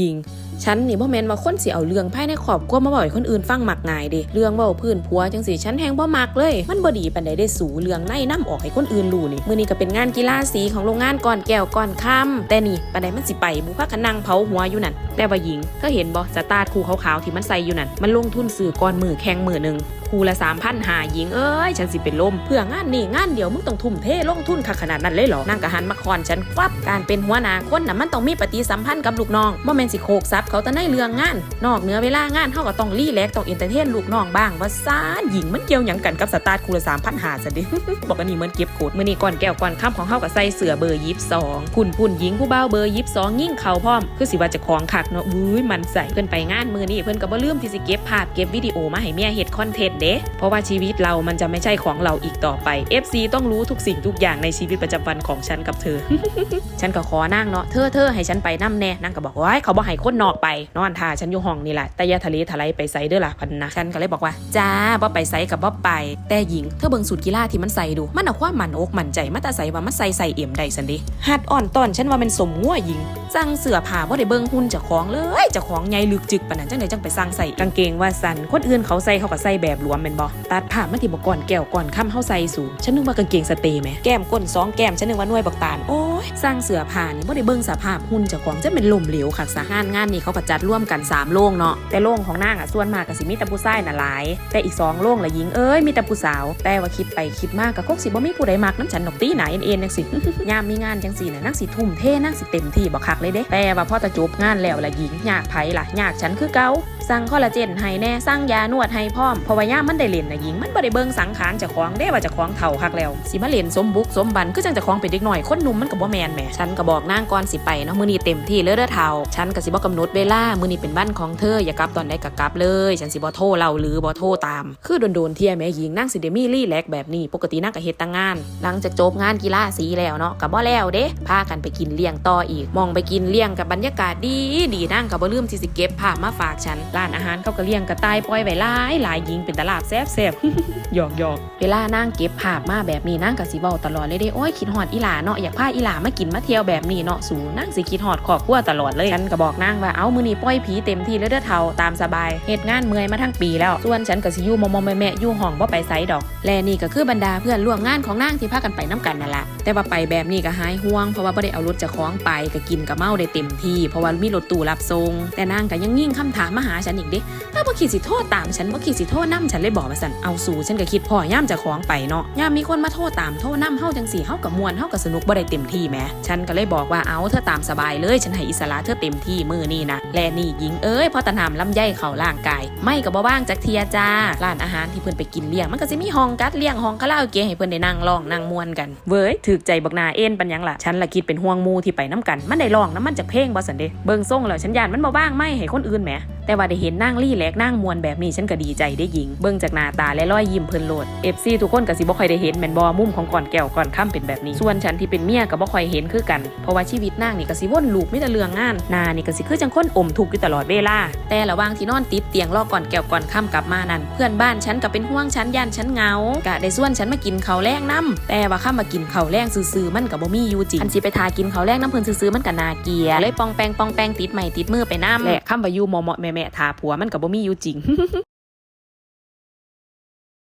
ยิง ฉันนี่บ่แมนว่าคนสิเอาเรื่องภายในครอบครัวมาบอกคนอื่นฟังมักง่ายเด้เรื่องเว้าพื้นผัวจังสิฉันแฮงบ่มักเลย มันบ่ดีปานใดได้สูเรื่องในนํออกให้คนอื่นรู้นี่มื้อนี้ก็เป็นงานกีฬาสีของโรงงานก่อนแก้วก่อนค่ำแต่นี่ปานใดมันสิไปบุพกันนั่งเผาหัวอยู่นั่นแต่ว่าหญิงก็เห็นบ่สตาร์ทคู่ขาวๆที่มันใส่อยู่นั่นมันลงทุนซื้อก่อนมือแข่งมือหนึง คู่ละ3,000หาหญิงเอ้ยฉันสิเป็นลมเพื่องานนี่งานเดียวมึงต้องทุ่มเทลงทุนคักขนาดนั้นเลยเหรอนางกะหันมาคอนฉันฟับการเป็นหัวหน้าคนน่ะมันต้องมีปฏิสัมพันธ์กับลูกน้องบ่แม่นสิโคกซับเขาแต่ในเรื่องงาน นอกเหนือเวลางานเฮาก็ต้องรีแลกต้องเอนเตอร์เทนลูกน้องบ้างว่าซ่าหญิงมันเกี่ยวหยังกันกับสตาร์ทคู่ละ3,000หาซะดิบอกอันนี้เหมือนเก็บโกดมื้อนี้ก่อนแก้วก่อนค่ำของเฮาก็ใส่เสื้อเบอร์22พุ่นพุ่นหญิงผู้เบ่าเบอร์22ยิ่งเข่าพร้อม คือสิว่าจะของคักเนาะอุ้ยมันใส่เพิ่นไปงานมื้อนี้เพิ่นก็บ่ลืมที่สิเก็บภาพเก็บวิดีโอมาให้เมียเฮ็ดคอนเทนต์เด้เพราะว่าชีวิตเรามันจะไม่ใช่ของเราอีกต่อไป FC ต้องรู้ทุกสิ่งทุกอย่างในชีวิตประจำวันของฉันกับเธอ ฉันก็ขอนั่งเนาะเธอเธอให้ฉันไปนํแน่นางก็บอกว่าเขาบ่ให้คนนอกไป นอนท่าฉันอยู่ห้องนี่แหละแต่ยาทะเลทลายไปไสเด้อล่ะพันนะฉันก็เลยบอกว่าจ้าบ่ไปไสกับบ่ไป แต่หญิงเธอเบิ่งสูตรกีฬาที่มันใส่ดูมันเอาความมันอกมันใจมาแต่ใส่ว่ามันใส่ใส่เอี่ยมได้สันดิหัดอ่อนตอนฉันว่ามันสมงัวหญิง สั่งเสื้อผ้าบ่ได้เบิ่งหุ่นเจ้าของเลยเจ้าของใหญ่ลึกจึกปานนั้นจังไดจังไปสั่งใส่กางเกงว่าสันคนอื่นเขาใส่เขาก็ใส่แบบหลวมแม่นบ่ตัดผ้ามาที่บ่ก่อนแก้วก่อนค่ำเฮาใส่สูงฉันนึกว่ากางเกงสเตย์แหมแก้มก้นสองแก้มฉันนึกว่าหน่วยบักตาลโอ้ยสร้างเสื้อผ้านี่บ่ได้เบิ่งสภาพหุ่นเจ้าของจะเป็นลมเหลวคักสะงานงานนี้เขาก็จัดร่วมกันสามโรงเนาะแต่โรงของนางอะส่วนมากก็สิมีแต่ผู้ชายน่ะหลาย แต่อีกสองโรงละหญิงเอ้ยมีแต่ผู้สาว แต่ว่าคิดไปคิดมากก็คงสิบ่มีผู้ใดมักน้ำฉันดอกตีหนาเอ็นเอ็นจังสิยามมีงานจังสิน่ะนางสิทุ่มเทนางสิเต็มที่บ่คักเลยเด้แต่ว่าพอตะจบงานแล้วละหญิงยากไผล่ะยากฉันคือเก่าสั่งคอลลาเจนให้แน่สั่งยานวดให้พร้อมเพราะว่ายามมันได้เล่นนะหญิงมันบ่ได้เบิ่งสังขารเจ้าของเด้ว่าเจ้าของเฒ่าคักแล้ว สิมาเล่นสมบุกสมบันคือจังเจ้าของเป็นเด็กหน้อยคนหนุ่มมันก็บ่แมนแหมฉันก็บอกนางก่อนสิไปเนาะมื้อนี้เต็มที่เลยเด้อเฒ่าฉันก็สิบ่กำหนดเวลามื้อนี้เป็นวันของเธออย่ากลับตอนใดก็กลับเลย ฉันสิบ่โทรเล่าหรือบ่โทรตาม คือโดนๆเที่ยแม่หญิงนางสิได้มีรีแลกแบบนี้ปกตินางก็เฮ็ดตั้งงาน หลังจากจบงานกีฬาสีแล้วเนาะก็บ่แล้วเด้พากันไปกินเลี้ยงต่ออีก มองไปกินเลี้ยงกับบรรยากาศดีดีนางก็บ่ลืมที่สิเก็บภาพมาฝากฉันร้านอาหารเขาก็เลี้ยงกระต่ายปล่อยไว้หลายหลายหญิงเป็นตลาดแซ่บๆหยอกหยอกเวลานางเก็บภาพมาแบบนี้นางก็สิเว้าตลอดเลยเด้โอ้ยคิดฮอดอีหลาเนาะอยากพาอีหลามากินมาเที่ยวแบบนี้เนาะสูนางสิคิดฮอดครอบครัวตลอดเลยฉันก็บอกนางว่าเอามือนี้ปล่อยผีเต็มที่เลยเด้อเฒ่าตามสบายเฮ็ดงานเมื่อยมาทั้งปีแล้วส่วนฉันก็สิยู่มอมๆแม่ๆอยู่ห้องบ่ไปไสดอก และนี่ก็คือบรรดาเพื่อนร่วมงานของนางที่พากันไปน้ำกันนั่นแหละแต่ว่าไปแบบนี้ก็หายห่วงเพราะว่าบ่ได้เอารถจะคล้องไปก็กินกับเมาได้เต็มที่ เพราะว่ามีรถตู้รับส่งแต่นางก็ยังยิ่งคำถามมาหาฉันอีกเด้ถ้าบ่คิดสิโทษตามฉันบ่คิดสิโทษนํฉันเลยบอกว่าสั่นเอาสู่ฉันก็คิดพ่อย่ามจะคล้องไปเนาะย่ามมีคนมาโทษตามโทษนํเฮาจังสี่เฮากับมวนเฮากับสนุกบ่ได้เต็มที่แหมฉันก็เลยบอกว่าเอาเธอตามสบายเลย ฉันให้อิสระเธอเต็มที่มือนี่นะและนี่หญิงเอ้ยพอตะนามลำไยเข้าร่างกาย ไม่ก็บ่ว่างจักเทียจ้าร้านอาหารที่เพิ่นไปกินเลี้ยงมันก็สิมีห้องกัดเลี้ยงห้องคาราโอเกะให้เพิ่นได้นั่งร้องนั่งมวนกันเว้ยถึกใจบักนาเอ็นปันหยังล่ะฉันละคิดเป็นห่วงมูที่ไปน้ำกันมันได้ร้องน้ำมันจากเพลงบ่สันเดเบิ่งส่งแล้วฉันยานมันบ่ว่างไม่ให้คนอื่นแหม แต่ว่าได้เห็นนางลี่แหลกนางมวนแบบนี้ฉันก็ดีใจได้หญิง เบิ่งจากหน้าตาและรอยยิ้มเพิ่นโลด FC ทุกคนก็สิบ่ค่อยได้เห็นแม่นบ่มุมของก่อนแก้วก่อนค่ำเป็นแบบนี้ ส่วนฉันที่เป็นเมียก็บ่ค่อยเห็นคือกัน เพราะว่าชีวิตนางนี่ก็สิวนลูปมีแต่เรื่องงานหน้านี่ก็สิคือจังคนอมทุกข์อยู่ตลอดเวลา แต่ระหว่างที่นอนติดเตียงรอก่อนแก้วก่อนค่ำกลับมานั่นเพื่อนบ้านฉันก็เป็นห่วงฉันย่านฉันเหงากะได้ส่วนฉันมากินข้าวแรงน้ำแต่ว่าข้ามากินข้าวแรงซื่อๆมันก็บ่มีอยู่จริงอันสิไปทากินข้าวแรงน้ำเพิ่นซื่อๆมันก็น่าเกลียดเลยปองแปงปองแปงติดใหม่ติดมือไปน้ำและข้ามาอยู่หมอๆแม่ทาผัวมันก็บ่มีอยู่จริง